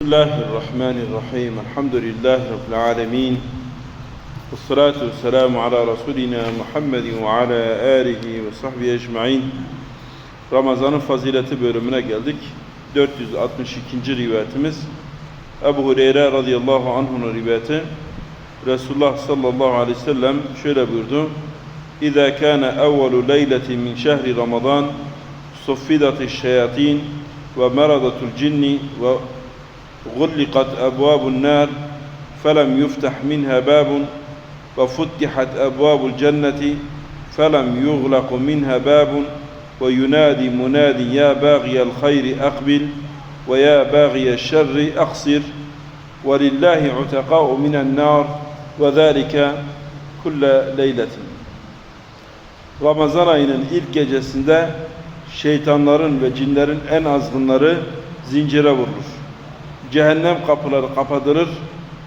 Bismillahirrahmanirrahim. Elhamdülillahi Rabbil alemin. Vessalatu vesselamu ala Resulina Muhammedin ve ala alihi ve sahbihi ecmain. Ramazan'ın fazileti bölümüne geldik. 462. rivayetimiz Ebu Hureyre radıyallahu anh'un rivayeti Resulullah sallallahu aleyhi ve sellem şöyle buyurdu. İza kana evvelu leyleti min şehri Ramazan suffidatı şeyatin ve meradatul cinni ve غلقت أبواب النار فلم يفتح منها باب وفتحت أبواب الجنة فلم يغلق منها باب وينادي مناد يا باغي الخير أقبل ويا باغي الشر أقصر ولله عتقاء من النار وذلك كل ليلة Ramazan ayının ilk gecesinde şeytanların ve cinlerin en azgınları zincire vurulur cehennem kapıları kapatılır,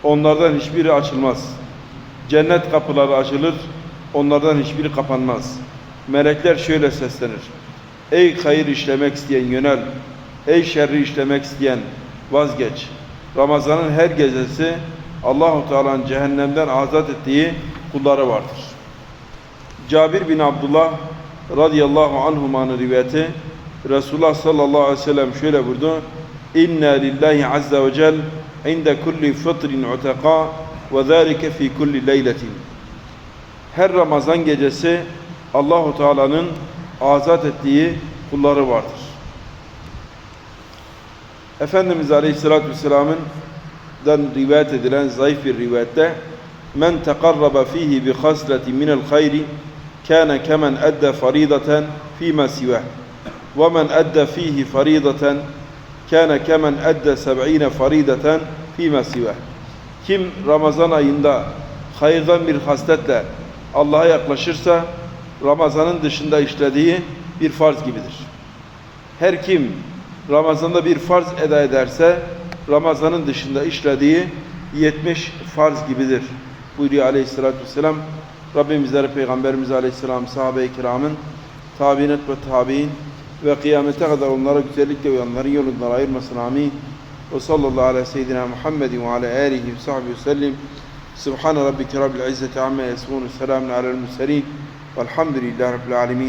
onlardan hiçbiri açılmaz. Cennet kapıları açılır, onlardan hiçbiri kapanmaz. Melekler şöyle seslenir. Ey hayır işlemek isteyen yönel, ey şerri işlemek isteyen vazgeç. Ramazanın her gecesi Allahu Teala'nın cehennemden azat ettiği kulları vardır. Cabir bin Abdullah radıyallahu anhumanın rivayeti Resulullah sallallahu aleyhi ve sellem şöyle buyurdu. Azze ve cel inde kulli fıtrin utaka ve zâlike fi kulli leyletin. Her Ramazan gecesi Allahu Teala'nın azat ettiği kulları vardır. Efendimiz Aleyhisselatü Vesselam'ın dan rivayet edilen zayıf bir rivayette men tekarraba fihi bi hasleti minel hayri kana kemen edde faridatan fîmâ sivah ve men edde fihi faridatan kâne kemen edde seb'ine farideten fîme siveh. Kim Ramazan ayında hayırdan bir hasletle Allah'a yaklaşırsa Ramazanın dışında işlediği bir farz gibidir. Her kim Ramazan'da bir farz eda ederse Ramazan'ın dışında işlediği 70 farz gibidir. Buyuruyor aleyhissalatü vesselam. Rabbimizlere Peygamberimiz aleyhisselam sahabe-i kiramın tabinet ve tabi'in ve kıyamete kadar onlara güzellikle uyanların yolundan ayırmasın amin. Ve sallallahu ala seyyidina Muhammedin ve ala alihi ve sahbihi ve sellim. Subhane rabbike rabbil izzeti amme yasifun. Selamun alel murselin. Velhamdülillahi rabbil alemin.